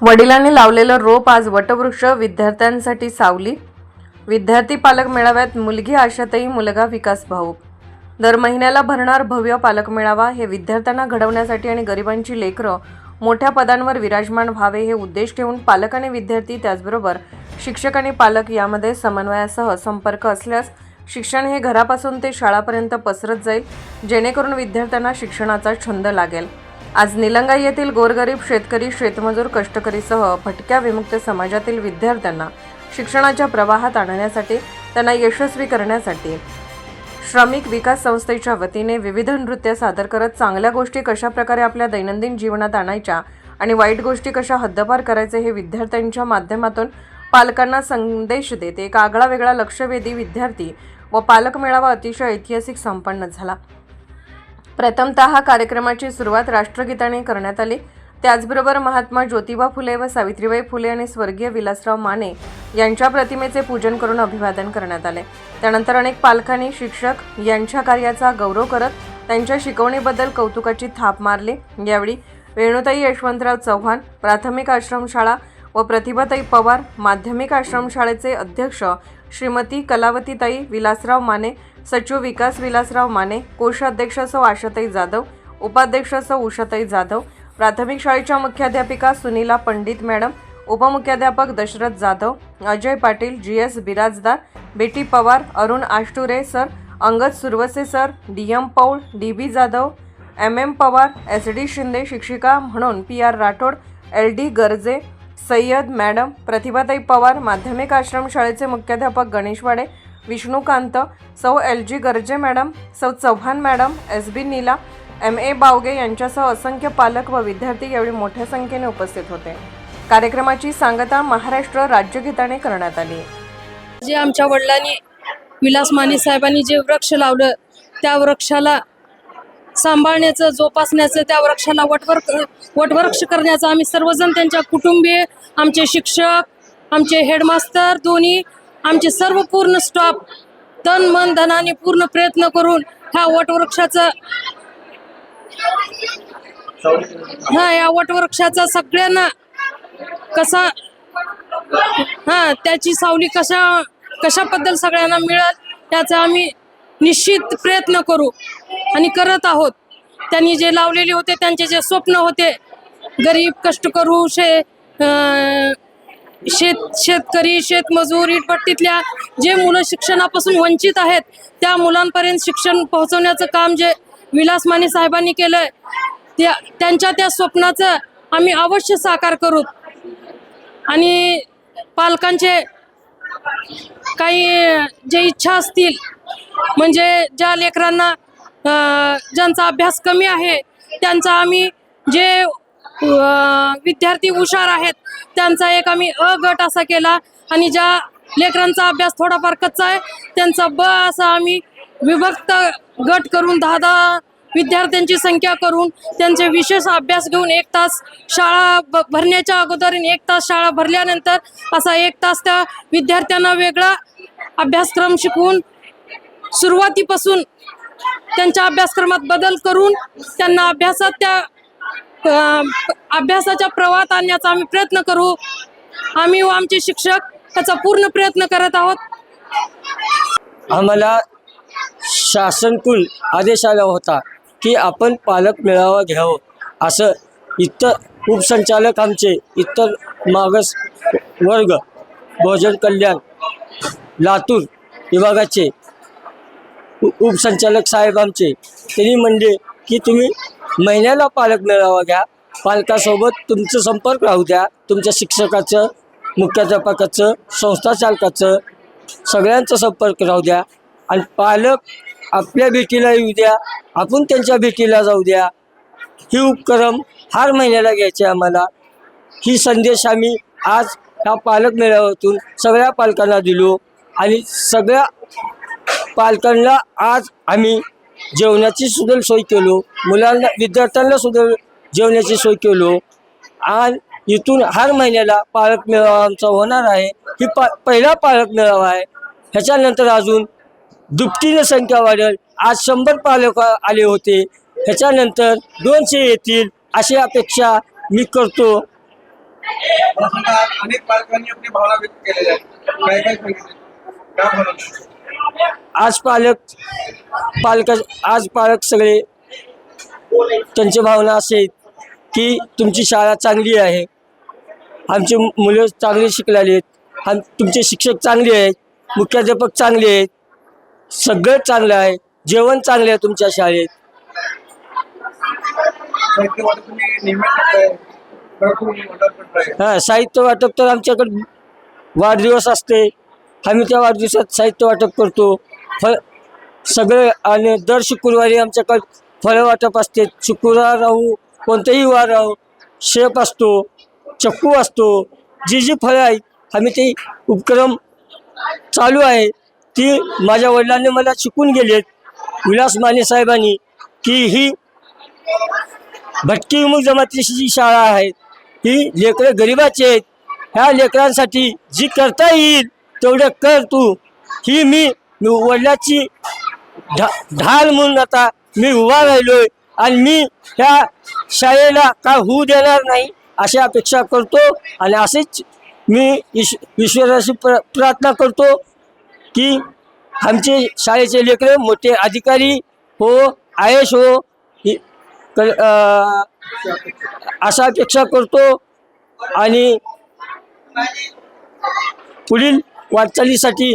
वडिलांनी लावलेलं रोप आज वटवृक्ष विद्यार्थ्यांसाठी सावली. विद्यार्थी पालक मेळाव्यात मुलगी आशाताई मुलगा विकास भाऊ दर महिन्याला भरणार भव्य पालक मेळावा हे विद्यार्थ्यांना घडवण्यासाठी आणि गरिबांची लेकरं मोठ्या पदांवर विराजमान व्हावे हे उद्देश ठेवून पालक आणि विद्यार्थी त्याचबरोबर शिक्षक आणि पालक यामध्ये समन्वयासह संपर्क असल्यास शिक्षण हे घरापासून ते शाळापर्यंत पसरत जाईल जेणेकरून विद्यार्थ्यांना शिक्षणाचा छंद लागेल. आज निलंगा येथील गोरगरीब शेतकरी शेतमजूर कष्टकरीसह भटक्या विमुक्त समाजातील विद्यार्थ्यांना शिक्षणाच्या प्रवाहात आणण्यासाठी त्यांना यशस्वी करण्यासाठी श्रमिक विकास संस्थेच्या वतीने विविध नृत्य सादर करत चांगल्या गोष्टी कशा प्रकारे आपल्या दैनंदिन जीवनात आणायच्या आणि वाईट गोष्टी कशा हद्दपार करायचे हे विद्यार्थ्यांच्या माध्यमातून पालकांना संदेश देते एक आगळा वेगळा लक्षवेधी विद्यार्थी व पालक मेळावा अतिशय ऐतिहासिक संपन्न झाला. प्रथमतः कार्यक्रमाची सुरुवात राष्ट्रगीताने करण्यात आली. त्याचबरोबर महात्मा ज्योतिबा फुले व सावित्रीबाई फुले आणि स्वर्गीय विलासराव माने यांच्या प्रतिमेचे पूजन करून अभिवादन करण्यात आले. त्यानंतर अनेक पालकांनी शिक्षक यांच्या कार्याचा गौरव करत त्यांच्या शिकवणीबद्दल कौतुकाची थाप मारली. यावेळी वेणुताई यशवंतराव चव्हाण प्राथमिक आश्रमशाळा व प्रतिभाताई पवार माध्यमिक आश्रमशाळेचे अध्यक्ष श्रीमती कलावतीताई विलासराव माने सचिव विकास विलासराव माने कोषाध्यक्ष सौ आशाताई जाधव उपाध्यक्ष सौ उषाताई जाधव प्राथमिक शाळेच्या मुख्याध्यापिका Sunila Pandit madam उपमुख्याध्यापक Dashrath Jadhav Ajay Patil G S Birajdar Beti Pawar Arun Ashture sir Angad Survase sir D M Poul D B Jadhav M M Pawar S D Shinde शिक्षिका म्हणून P R Rathod L D Garje Sayyad madam Pratibhatai Pawar माध्यमिक आश्रमशाळेचे मुख्याध्यापक गणेशवाडे विष्णुकांत सौ L G Garje madam सौ Chavan madam S B Nila M A Bawge यांच्यासह असंख्य पालक व विद्यार्थी यावेळी मोठ्या संख्येने उपस्थित होते. कार्यक्रमाची सांगता महाराष्ट्र राज्यगीताने करण्यात आली. जे आमच्या वडिलांनी विलास माने साहेबांनी जे वृक्ष लावलं त्या वृक्षाला सांभाळण्याचं जोपासण्याचं त्या वृक्षाला वटवर वटवृक्ष करण्याचं आम्ही सर्वजण त्यांच्या कुटुंबीय आमचे शिक्षक आमचे हेडमास्तर दोन्ही आमचे सर्व पूर्ण स्टॉप तन मन धनाने पूर्ण प्रयत्न करून ह्या वटवृक्षाचा हा या वटवृक्षाचा सगळ्यांना कसा हा त्याची सावली कशा कशाबद्दल सगळ्यांना मिळेल याचा आम्ही निश्चित प्रयत्न करू आणि करत आहोत. त्यांनी जे लावलेले होते त्यांचे जे स्वप्न होते गरीब कष्ट करू शे शेत शेतकरी शेतमजूर इटपट्टीतल्या जे मुलं शिक्षणापासून वंचित आहेत त्या मुलांपर्यंत शिक्षण पोहोचवण्याचं काम जे विलास माने साहेबांनी केलंय त्या त्यांच्या त्या स्वप्नाचं आम्ही अवश्य साकार करू. आणि पालकांचे काही जे इच्छा असतील म्हणजे ज्या लेकरांना ज्यांचा अभ्यास कमी आहे त्यांचा आम्ही जे विद्यार्थी हुशार आहेत. त्यांचा एक आम्ही अ गट असा केला. आणि ज्या लेकरांचा अभ्यास थोडाफार कच्चा आहे त्यांचा ब असा आम्ही विभक्त गट करून दहा दहा विद्यार्थ्यांची संख्या करून त्यांचे विशेष अभ्यास घेऊन एक तास शाळा भरण्याच्या अगोदर एक तास शाळा भरल्यानंतर असा एक तास त्या विद्यार्थ्यांना वेगळा अभ्यासक्रम शिकवून सुरुवातीपासून त्यांच्या अभ्यासक्रमात बदल करून त्यांना अभ्यासात त्या अभ्यासाच्या प्रवाहात आणण्याचा आम्ही प्रयत्न करू. आम्ही व आमचे शिक्षक त्याचा पूर्ण प्रयत्न करत आहोत. आम्हाला शासनकुल आदेश आला होता की आपण पालक मेळावा घ्यावं. असं इतर उपसंचालक आमचे इतर मागास वर्ग बहुजन कल्याण लातूर विभागाचे उपसंचालक साहेब आमचे त्यांनी म्हणले की तुम्ही महिन्याला पालक मेळावा घ्या. पालकासोबत तुमचं संपर्क राहू द्या. तुमच्या शिक्षकाचं मुख्याध्यापकाचं संस्था चालकाचं सगळ्यांचा संपर्क राहू द्या. आणि पालक आपल्या भेटीला येऊ द्या. आपण त्यांच्या भेटीला जाऊ द्या. ही उपक्रम हर महिन्याला घ्यायचे आम्हाला. ही संदेश आम्ही आज ह्या पालक मेळाव्यातून सगळ्या पालकांना दिलो. आणि सगळ्या पालकांना आज आम्ही जेवणाची सुद्धा सोय केलो. मुलांना विद्यार्थ्यांना सुद्धा जेवणाची सोय केलो. आणि इथून हर महिन्याला पालक मेळावा आमचा होणार आहे. ही पा पहिला पालक मेळावा आहे. ह्याच्यानंतर अजून दुपटीने संख्या वाढेल. आज शंभर पालक आले होते. ह्याच्यानंतर दोनशे येतील अशी अपेक्षा मी करतो. अनेक पालकांनी आपली भावना व्यक्त केलेल्या आहेत काय काय सांगितलं आज पालक पालक आज पालक सगळे त्यांची भावना असे की तुमची शाळा चांगली आहे. आमची मुलं चांगली शिकलेली आहेत. आम तुमचे शिक्षक चांगले आहेत. मुख्याध्यापक चांगले आहेत. सगळं चांगलं आहे. जेवण चांगलं आहे तुमच्या शाळेत. हां साहित्य वाटप तर आमच्याकडे वाढदिवस असते. आम्ही त्या वाढदिवसात साहित्य वाटप करतो. फळ सगळे आणि दर शुक्रवारी आमच्याकडे फळं वाटप असते. शुक्रवार राहू कोणतेही वार राहू शेप असतो चक्कू असतो. जी जी फळं आहेत आम्ही ते उपक्रम चालू आहे. ती माझ्या वडिलांनी मला शिकून गेलेत. विलास माने साहेबांनी की ही भटकी विमुख जमातीची जी शाळा आहे ही लेकरं गरिबाची आहेत. ह्या लेकरांसाठी जी करता येईल तेवढं कर तू. ही मी मी वडिलाची ढा ढाल म्हणून आता मी उभा राहिलोय आणि मी ह्या शाळेला काय होऊ देणार नाही अशी अपेक्षा करतो आणि असेच मी ईश ईश्वराशी प्र प्रार्थना करतो की आमचे शाळेचे लेकरं मोठे अधिकारी हो आय एस हो अशा अपेक्षा करतो आणि पुढील वाटचालीसाठी